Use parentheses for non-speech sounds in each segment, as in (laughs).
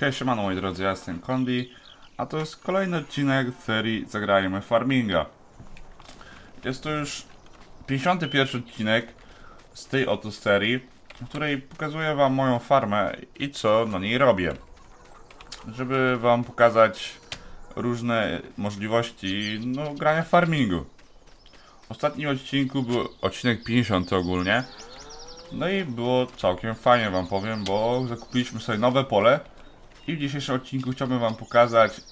Hej, siemano moi drodzy, ja jestem Kondi, a to jest kolejny odcinek serii Zagrajmy Farminga. Jest to już 51 odcinek z tej oto serii, w której pokazuję wam moją farmę i co na niej robię. Żeby wam pokazać różne możliwości no, grania w farmingu. W ostatnim odcinku był odcinek 50 ogólnie. No i było całkiem fajnie wam powiem, bo zakupiliśmy sobie nowe pole i w dzisiejszym odcinku chciałbym wam pokazać y,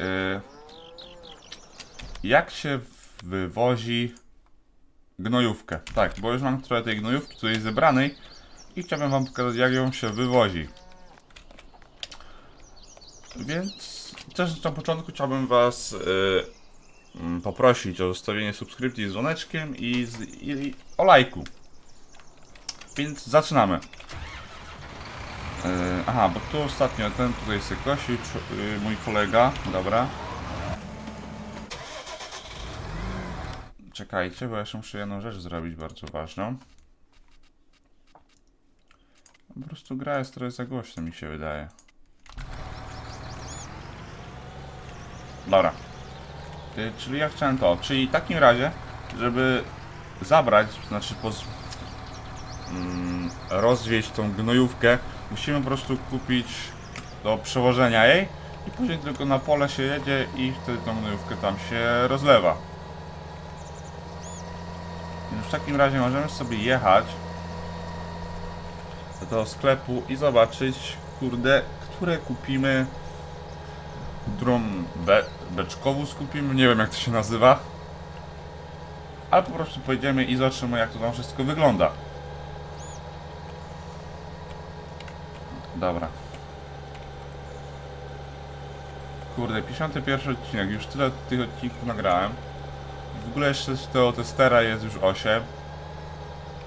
jak się wywozi gnojówkę. Tak, bo już mam trochę tej gnojówki tutaj zebranej i chciałbym wam pokazać jak ją się wywozi. Więc też na początku chciałbym was y, mm, poprosić o zostawienie subskrypcji z dzwoneczkiem i, z, i, i o lajku. Więc zaczynamy. Yy, aha, bo tu ostatnio ten tutaj sobie kosił, yy, mój kolega, dobra. Czekajcie, bo jeszcze muszę jedną rzecz zrobić bardzo ważną. Po prostu gra jest trochę za głośno, mi się wydaje. Dobra. Yy, czyli ja chciałem to, czyli w takim razie, żeby zabrać, znaczy poz, mm, tą gnojówkę, musimy po prostu kupić do przewożenia jej i później tylko na pole się jedzie i wtedy tą gnojówkę tam się rozlewa. Więc w takim razie możemy sobie jechać do tego sklepu i zobaczyć, kurde, które kupimy, którą be beczkową skupimy, nie wiem jak to się nazywa. Ale po prostu pojedziemy i zobaczymy jak to tam wszystko wygląda. Dobra. Kurde, 51 odcinek, już tyle tych odcinków nagrałem. W ogóle jeszcze z tego testera jest już 8.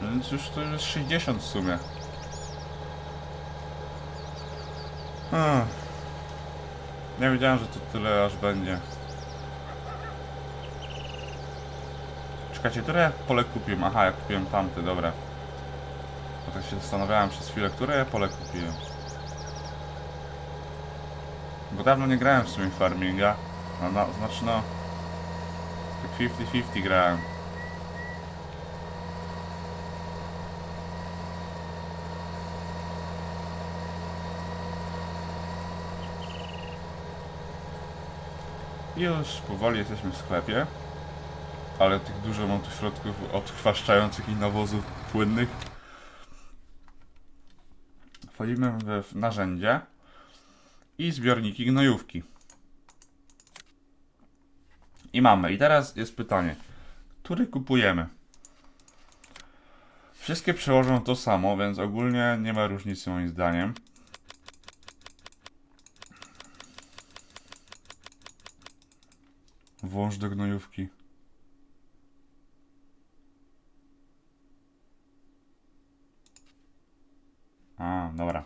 Więc już to jest 60 w sumie. Hmm. Nie wiedziałem, że to tyle aż będzie. Czekajcie, które pole kupiłem? Aha, ja kupiłem tamte, dobra. Bo tak się zastanawiałem przez chwilę, które pole kupiłem. Bo dawno nie grałem w sumie farminga. No, no, znaczy no... Tak 50-50 grałem. Już powoli jesteśmy w sklepie. Ale tych dużo mam tu środków odchwaszczających i nawozów płynnych. Wchodzimy w narzędzie i zbiorniki gnojówki. I mamy. I teraz jest pytanie, który kupujemy? Wszystkie przełożą to samo, więc ogólnie nie ma różnicy moim zdaniem. Włącz do gnojówki. A, dobra.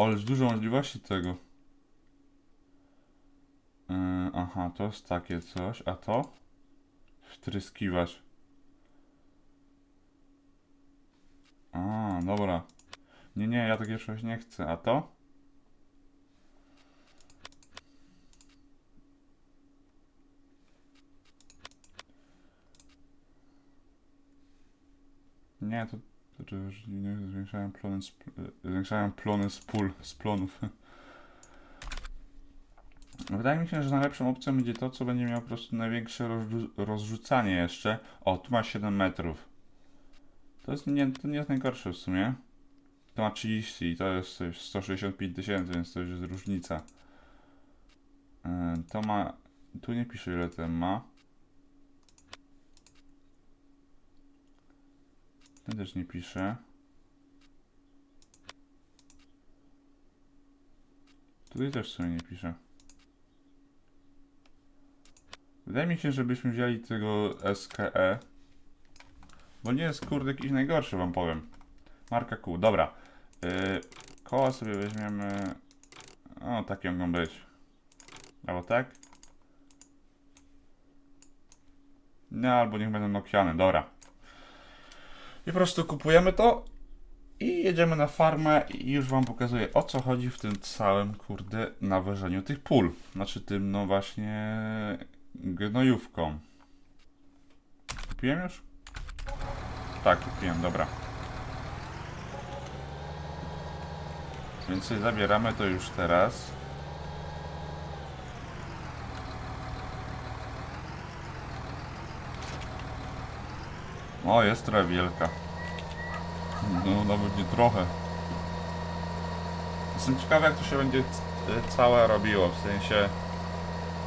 Ale jest dużo możliwości tego. Yy, aha, to jest takie coś, a to? Wtryskiwacz. A, dobra. Nie, nie, ja takiego czegoś nie chcę. A to? Nie, to, to już nie zwiększałem plony z, zwiększałem plony z pól, z plonów. (laughs) Wydaje mi się, że najlepszą opcją będzie to, co będzie miało po prostu największe rozrzu- rozrzucanie jeszcze. O, tu ma 7 metrów. To jest nie, to nie jest najgorsze w sumie. To ma 30 i to jest coś 165 tysięcy, więc to już jest różnica. Yy, To ma... Tu nie pisze ile ten ma. Ten też nie pisze. Tutaj też w sumie nie pisze. Wydaje mi się, żebyśmy wzięli tego SKE. Bo nie jest kurde jakiś najgorszy, wam powiem. Marka kół, dobra. Yy, koła sobie weźmiemy. O, takie mogą być. Albo tak? No, albo niech będą Nokiany, dobra. I po prostu kupujemy to I jedziemy na farmę i już wam pokazuję o co chodzi w tym całym kurde nawożeniu tych pól. Znaczy tym no właśnie gnojówką. Kupiłem już? Tak, kupiłem, dobra. Więc sobie zabieramy to już teraz. O, jest trochę wielka. No, nawet nie trochę. Jestem ciekawy, jak to się będzie c- całe robiło, w sensie...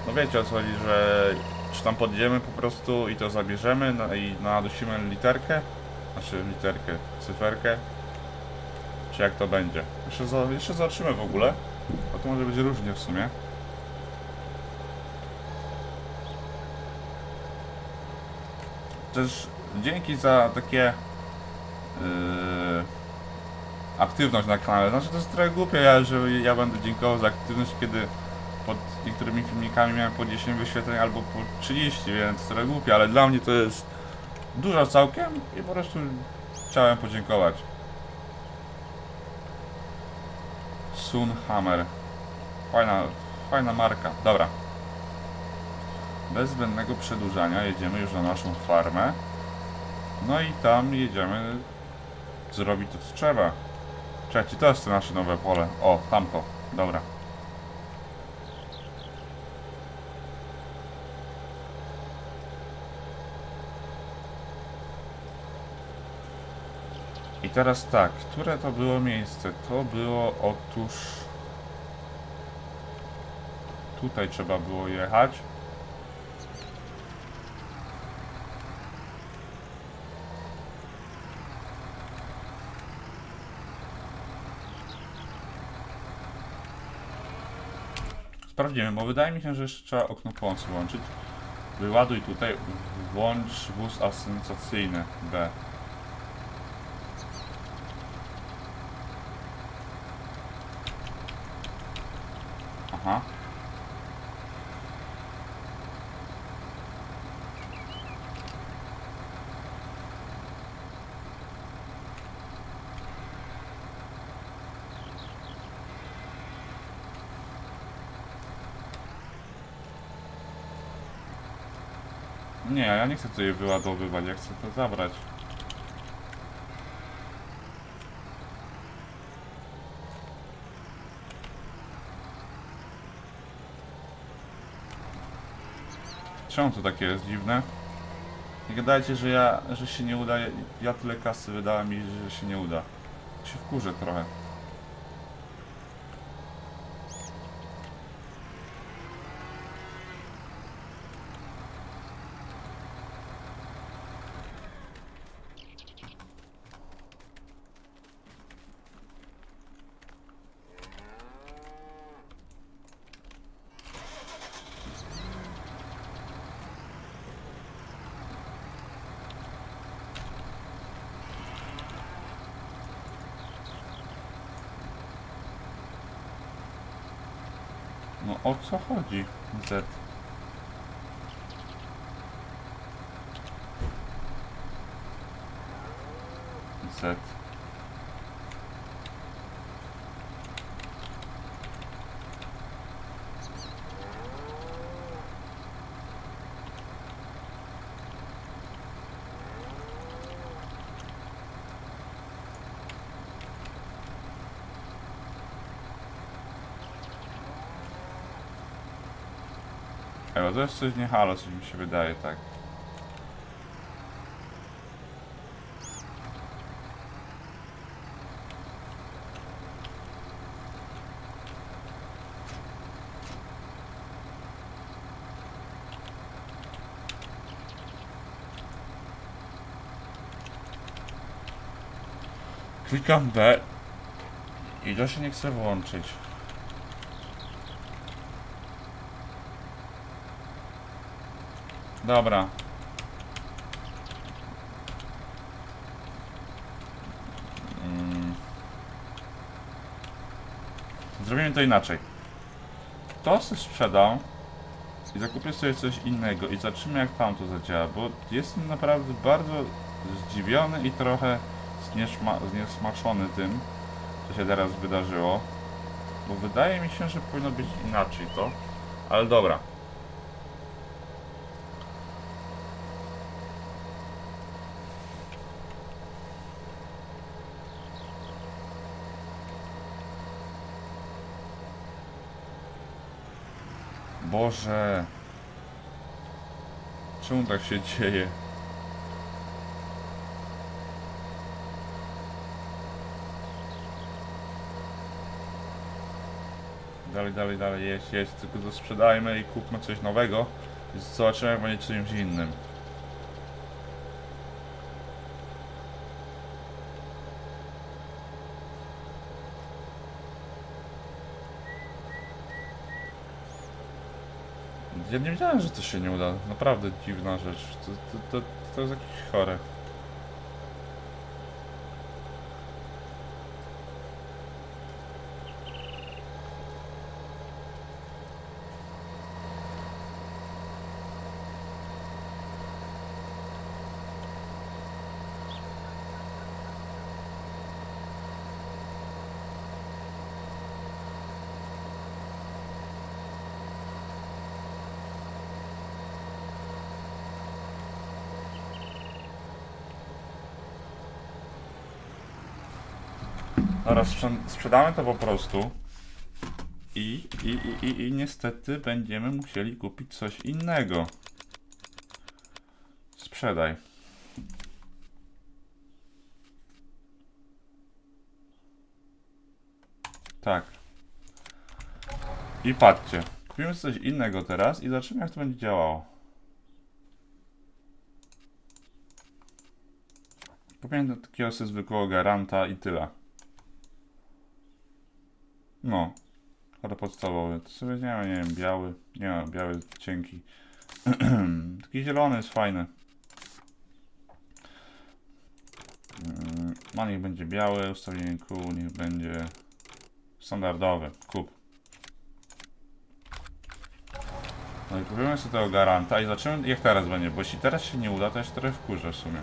No wiecie o co chodzi, że czy tam podjedziemy po prostu i to zabierzemy no i nadusimy literkę? Znaczy literkę, cyferkę? Czy jak to będzie? Jeszcze, za, jeszcze zobaczymy w ogóle, bo to może być różnie w sumie. Też dzięki za takie yy, aktywność na kanale. Znaczy to jest trochę głupie, ja, że ja będę dziękował za aktywność, kiedy pod niektórymi filmikami miałem po 10 wyświetleń albo po 30, więc trochę głupie, ale dla mnie to jest dużo całkiem i po prostu chciałem podziękować. Sunhammer. Fajna, fajna marka. Dobra. Bez zbędnego przedłużania jedziemy już na naszą farmę. No i tam jedziemy zrobić to co trzeba. Czekajcie, to jest to nasze nowe pole. O, tamto. Dobra. I teraz tak, które to było miejsce? To było otóż... Tutaj trzeba było jechać. Sprawdzimy, bo wydaje mi się, że jeszcze trzeba okno pomocy włączyć. Wyładuj tutaj, włącz wóz asensacyjny B. Aha. Nie, ja nie chcę tutaj wyładowywać, ja chcę to zabrać. Czemu to takie jest dziwne? Nie gadajcie, że ja, że się nie uda, ja, tyle kasy wydałem i że się nie uda. Się wkurzę trochę. No o co chodzi? Z. Ej, to jest coś nie halo, coś mi się wydaje, tak. Klikam B i to się nie chce włączyć. Dobra. Mm. Zrobimy to inaczej. To sobie sprzedam i zakupię sobie coś innego i zobaczymy jak tam to zadziała, bo jestem naprawdę bardzo zdziwiony i trochę zniesmaczony tym, co się teraz wydarzyło. Bo wydaje mi się, że powinno być inaczej to. Ale dobra. Boże. Czemu tak się dzieje? Dalej, dalej, dalej, jest, jest. Tylko to sprzedajmy i kupmy coś nowego. I zobaczymy, jak będzie czymś innym. Ja nie wiedziałem, że to się nie uda. Naprawdę dziwna rzecz. To, to, to, to jest jakieś chore. Dobra, sprze- sprzedamy to po prostu. I, i, i, i, I niestety będziemy musieli kupić coś innego. Sprzedaj. Tak. I patrzcie. Kupimy coś innego teraz i zobaczymy jak to będzie działało. Kupiłem takiego sobie zwykłego garanta i tyle. No. Ale podstawowy. To sobie nie nie wiem, biały. Nie biały cienki. (clears throat) Taki zielony jest fajny. Mm, No niech będzie biały, ustawienie kół, niech będzie standardowy. Kup. No i kupimy sobie tego garanta i zobaczymy jak teraz będzie, bo jeśli teraz się nie uda, to ja się trochę wkurzę w sumie.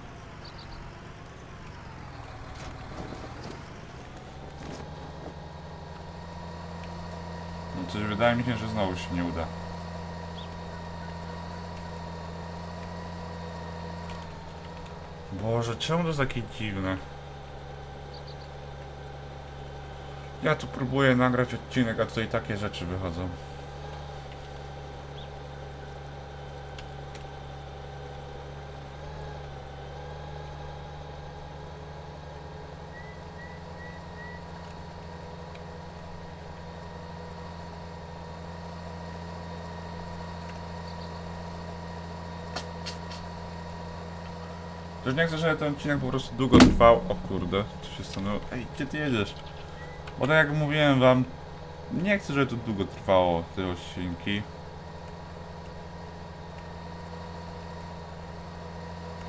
No coś wydaje mi się, że znowu się nie uda. Boże, czemu to jest takie dziwne? Ja tu próbuję nagrać odcinek, a tutaj takie rzeczy wychodzą. Też nie chcę, żeby ten odcinek po prostu długo trwał. O kurde, co się stanęło? Ej, gdzie ty jedziesz? Bo tak jak mówiłem wam, nie chcę, żeby to długo trwało, te odcinki.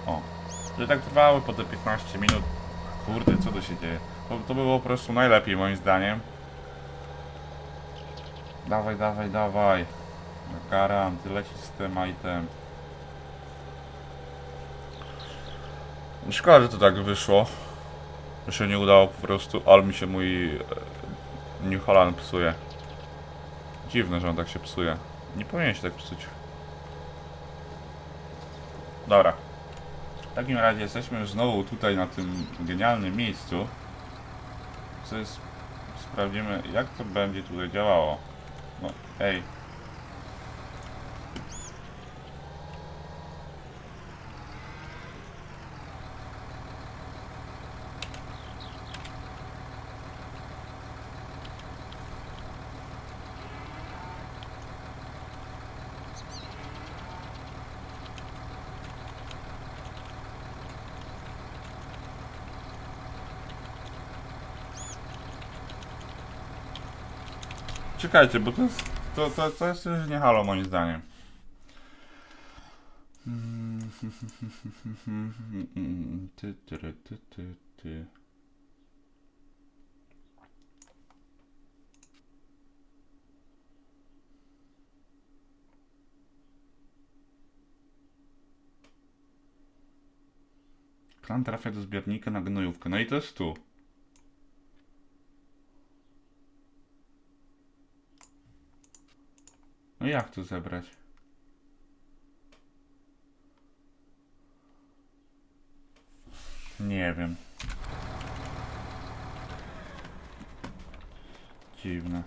O, że tak trwały po te 15 minut. Kurde, co tu się dzieje? To, to by było po prostu najlepiej moim zdaniem. Dawaj, dawaj, dawaj. Karam, ty lecisz z tym item. Szkoda, że to tak wyszło. Że się nie udało po prostu, ale mi się mój e, New Holland psuje. Dziwne, że on tak się psuje. Nie powinien się tak psuć. Dobra. W takim razie jesteśmy już znowu tutaj na tym genialnym miejscu. Co jest... Sprawdzimy jak to będzie tutaj działało. No, ej. Czekajcie, bo to jest, to, to, to jest już nie halo moim zdaniem. Ty, ty, ty, ty, ty. Klan trafia do zbiornika na gnojówkę. No i to jest tu. Jak to zebrać? Nie wiem. Dziwne.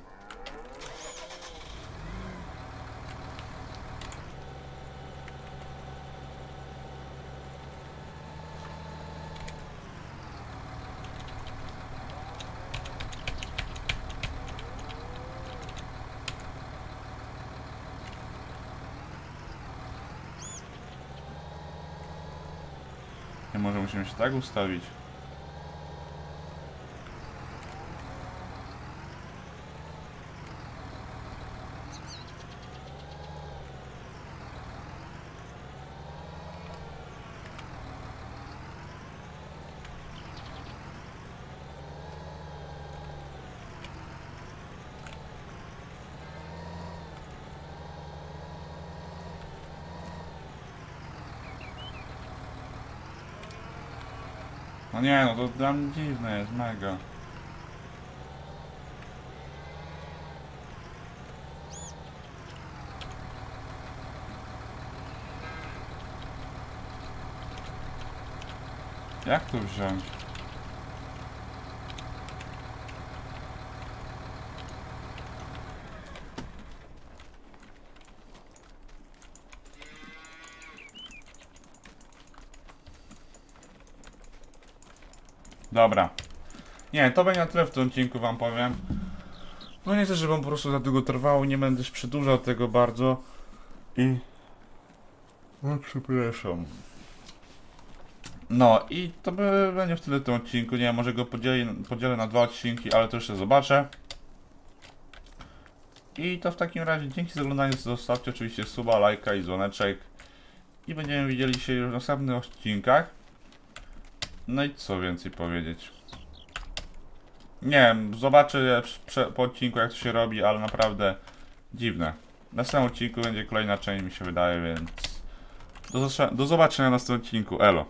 Musimy się tak ustawić. No nie, no to dla mnie dziwne jest, mega. Jak to wziąć? Dobra. Nie, to będzie na tyle w tym odcinku wam powiem. No nie chcę, żeby on po prostu za długo trwało, nie będę też przedłużał tego bardzo. I... No przepraszam. No i to by będzie w tyle w tym odcinku. Nie wiem, może go podzielę, podzielę na dwa odcinki, ale to jeszcze zobaczę. I to w takim razie dzięki za oglądanie, zostawcie oczywiście suba, lajka i dzwoneczek. I będziemy widzieli się już w następnych odcinkach. No i co więcej powiedzieć? Nie wiem, zobaczę po odcinku jak to się robi, ale naprawdę dziwne. W następnym odcinku będzie kolejna część mi się wydaje, więc do, do zobaczenia w następnym odcinku. Elo.